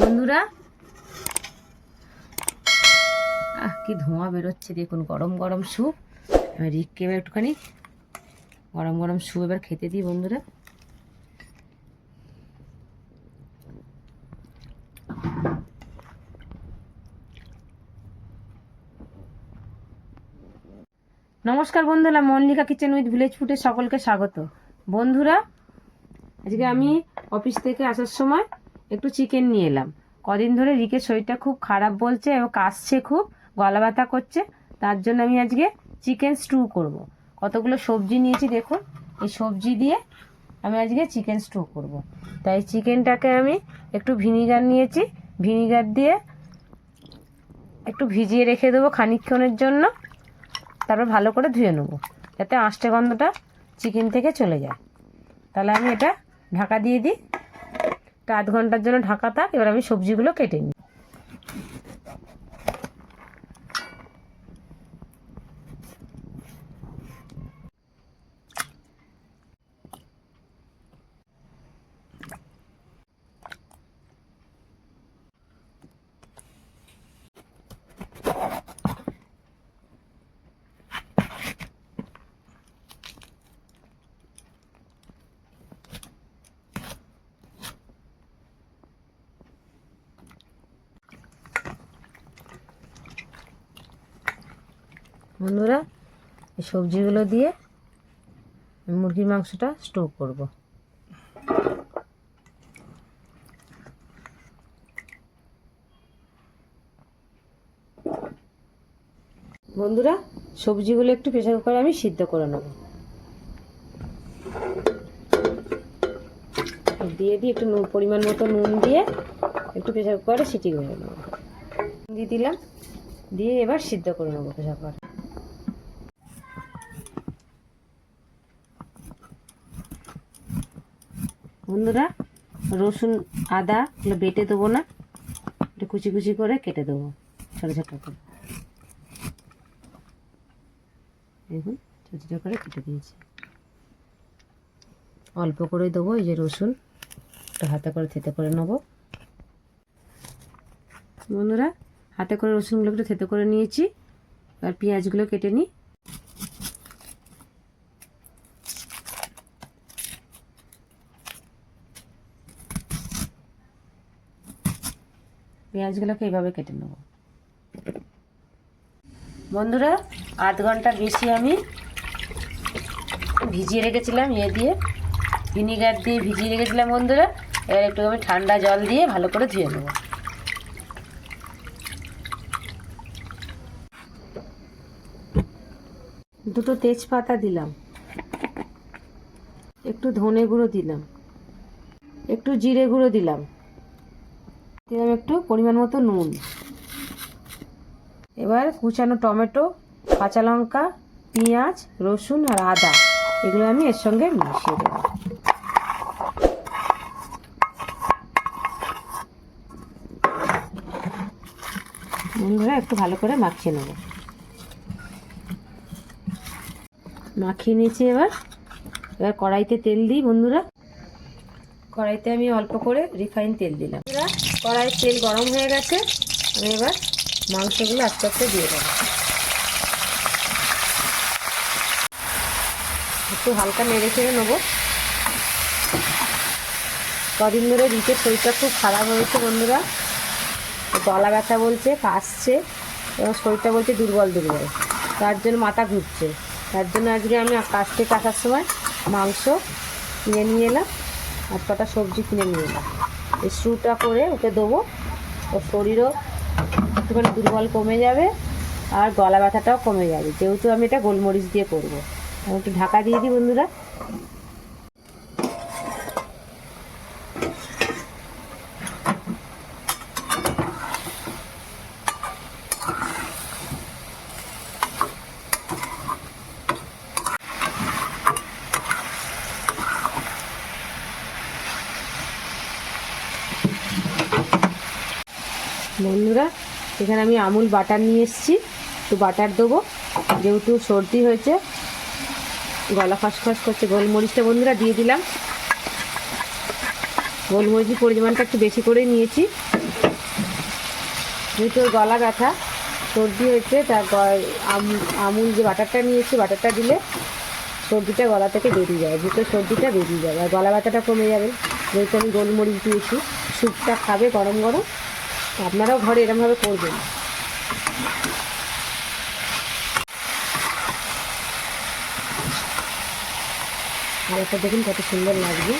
বন্ধুরা। আহ, কি ধোঁয়া বেরোচ্ছে দেখুন, গরম গরম স্যুপ। এবার রিককে এবার একটুখানি গরম গরম স্যুপ এবার খেতে দিই বন্ধুরা। নমস্কার বন্ধুরা, মল্লিকা কিচেন উইথ ভিলেজ ফুডে সকলকে স্বাগত। বন্ধুরা, আজকে আমি অফিস থেকে আসার সময় একটু চিকেন নিয়ে এলাম কদিন ধরে রিকের শরীরটা খুব খারাপ বলছে এবং কাশছে খুব গলা ব্যথা করছে, তার জন্য আমি আজকে চিকেন স্টু করব। কতগুলো সবজি নিয়েছি দেখুন, এই সবজি দিয়ে আমি আজকে চিকেন স্টু করব। তাই চিকেনটাকে আমি একটু ভিনিগার নিয়েছি ভিনিগার দিয়ে একটু ভিজিয়ে রেখে দেবো খানিকক্ষণের জন্য, তারপর ভালো করে ধুয়ে নেব, যাতে আঁশটে গন্ধটা চিকেন থেকে চলে যায় তাহলে আমি এটা ঢাকা দিয়ে দিই আধ ঘণ্টার জন্য ঢাকা থাক এবার আমি সবজিগুলো কেটে নিই। বন্ধুরা, এই সবজিগুলো দিয়ে মুরগির মাংসটা স্টো করব। বন্ধুরা, সবজিগুলো একটু প্রেশার কুকারে আমি সিদ্ধ করে নেব। দিয়ে দিয়ে একটু নুন, পরিমাণ মতো নুন দিয়ে একটু প্রেশার কুকারে সিটি করে নেব। দিয়ে দিলাম, দিয়ে এবার সিদ্ধ করে নেব প্রেশার কুকারে বন্ধুরা, রসুন, আদা এগুলো বেটে দেবো না। একটু কুচি কুচি করে কেটে দেবো, ছোটো ছোটো করে। দেখুন, ছোটো ছোটো করে কেটে দিয়েছি। অল্প করে দেবো এই যে রসুন, একটু হাতে করে থেতে করে নেব। বন্ধুরা, হাতে করে রসুনগুলো একটু থেতে করে নিয়েছি। আর পেঁয়াজগুলো কেটে নিই। পেঁয়াজগুলোকে এইভাবে কেটে নেব। বন্ধুরা, আধ ঘণ্টা বেশি আমি ভিজিয়ে রেখেছিলাম ইয়ে দিয়ে, ভিনিগার দিয়ে ভিজিয়ে রেখেছিলাম বন্ধুরা। এবার একটু আমি ঠান্ডা জল দিয়ে ভালো করে ধুয়ে নেব। দুটো তেজপাতা দিলাম। একটু ধনে গুঁড়ো দিলাম। একটু জিরে গুঁড়ো দিলাম। দিলাম একটু পরিমাণ মতো নুন। এবার কুচানো টমেটো, কাঁচা লঙ্কা, পেঁয়াজ, রসুন আর আদা, এগুলো আমি এর সঙ্গে মিশিয়ে দেবো। বন্ধুরা, একটু ভালো করে মাখিয়ে নেব। মাখিয়ে নিয়েছি এবার। এবার কড়াইতে তেল দিই, বন্ধুরা। কড়াইতে আমি অল্প করে রিফাইন তেল দিলাম। এবার কড়াইয়ের তেল গরম হয়ে গেছে, আমি এবার মাংসগুলো আস্তে আস্তে দিয়ে দেবো। একটু হালকা নেড়ে চেড়ে নেব। কদিন ধরে রিচের শরীরটা খুব খারাপ হয়েছে বন্ধুরা। গলা ব্যথা বলছে কাশছে এবং শরীরটা বলছে দুর্বল দুর্বল। তার জন্য মাথা ঘুরছে। তার জন্য আজকে আমি কাছ আসার সময় মাংস কিনে নিয়ে এলাম। আর কটা সবজি কিনে নিয়ে এলাম। এই স্যুটা করে ওকে দেবো। ওর শরীরও একটুখানি দুর্বল কমে যাবে আর গলা ব্যথাটাও কমে যাবে। যেহেতু আমি এটা গোলমরিচ দিয়ে করব। একটু ঢাকা দিয়ে দিই বন্ধুরা। বন্ধুরা, এখানে আমি আমুল বাটার নিয়ে এসেছি। একটু বাটার দেবো, যেহেতু সর্দি হয়েছে, গলা খসখস করছে। গোলমরিচটা বন্ধুরা দিয়ে দিলাম। গোলমরিচের পরিমাণটা একটু বেশি করে নিয়েছি। যেহেতু গলা ব্যথা, সর্দি হয়েছে, তার আম- আমুল যে বাটারটা নিয়েছি বাটারটা দিলে সর্দিটা গলা থেকে বেরিয়ে যায় যেহেতু সর্দিটা বেরিয়ে যাবে আর গলা ব্যথাটা কমে যাবে। যেহেতু আমি গোলমরিচ দিয়েছি, স্যুপটা খাবে গরম গরম আপনারাও ঘরে এরমভাবে করবেন। আর কালারটা দেখুন কত সুন্দর লাগবে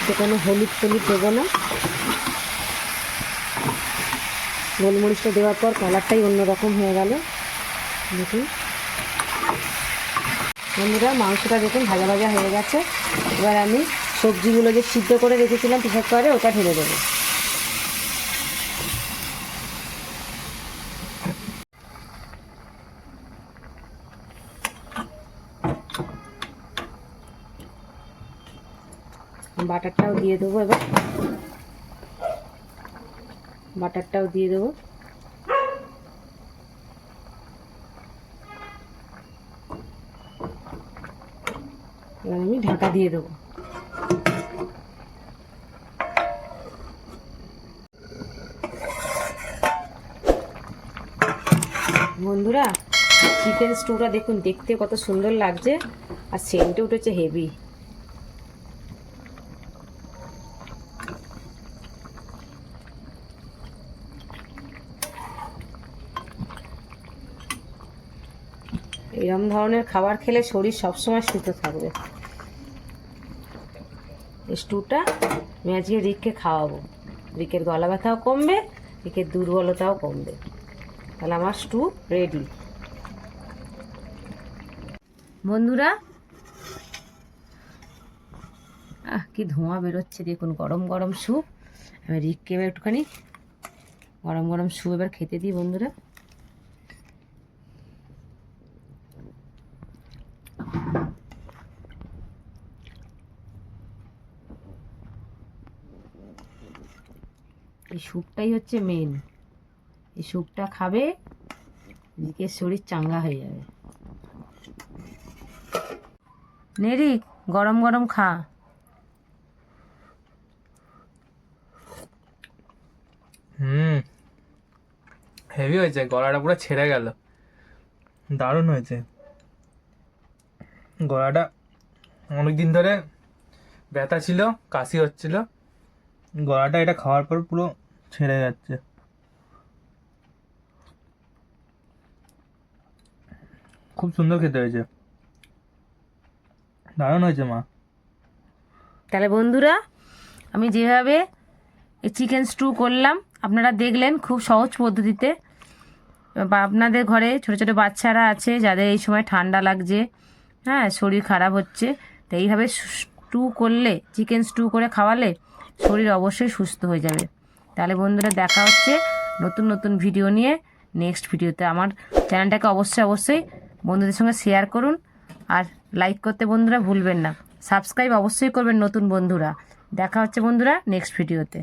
এতে কোনো হলুদ টলুদ দেবো না। গোলমরিচটা দেওয়ার পর কালারটাই অন্যরকম হয়ে গেল। দেখুন। বন্ধুরা, মাংসটা দেখুন ভাজা ভাজা হয়ে গেছে। এবার আমি সবজিগুলো যে সিদ্ধ করে রেখেছিলাম প্রেসার করে ওটা ঢেলে দেবো। বাটারটাও দিয়ে দেবো এবার। বাটারটাও দিয়ে দেবো। এবার আমি ঢাকা দিয়ে দেবো। বন্ধুরা, চিকেন স্টুটা দেখুন, দেখতে কত সুন্দর লাগছে। আর সেন্টে উঠেছে হেভি। এরম ধরনের খাবার খেলে শরীর সবসময় সুস্থ থাকবে। স্টুটা আমি রিককে খাওয়াবো। রিকের গলা ব্যথাও কমবে, রিকের দুর্বলতাও কমবে। তাহলে আমার স্টু রেডি। বন্ধুরা, আহ, কি ধোঁয়া বেরোচ্ছে দেখুন, গরম গরম স্যুপ আমি রিককে এবার একটুখানি গরম গরম স্যুপ এবার খেতে দিই বন্ধুরা। এই স্যুপটাই হচ্ছে মেন এই স্যুপটা খাবে নিজের শরীর চাঙ্গা হয়ে যাবে। নেরি গরম গরম খা। হুম। হেভি হয়েছে, গলাটা পুরো ছেড়ে গেল। দারুণ হয়েছে। গলাটা অনেক দিন ধরে ব্যথা ছিল, কাশি হচ্ছিল। গলাটা এটা খাওয়ার পর পুরো ছেড়ে যাচ্ছে। খুব সুন্দর খেতে হয়েছে। দারুণ হয়েছে মা। তাহলে বন্ধুরা, আমি যেভাবে চিকেন স্টু করলাম, আপনারা দেখলেন খুব সহজ পদ্ধতিতে। বা আপনাদের ঘরে ছোটো ছোটো বাচ্চারা আছে, যাদের এই সময় ঠান্ডা লাগছে হ্যাঁ শরীর খারাপ হচ্ছে, তো এইভাবে স্টু করলে চিকেন স্টু করে খাওয়ালে, শরীর অবশ্যই সুস্থ হয়ে যাবে। তাহলে বন্ধুরা দেখা হচ্ছে নতুন নতুন ভিডিও নিয়ে নেক্সট ভিডিওতে আমার চ্যানেলটাকে অবশ্যই অবশ্যই বন্ধুদের সঙ্গে শেয়ার করুন আর লাইক করতে বন্ধুরা ভুলবেন না। সাবস্ক্রাইব অবশ্যই করবেন নতুন বন্ধুরা। দেখা হচ্ছে বন্ধুরা নেক্সট ভিডিওতে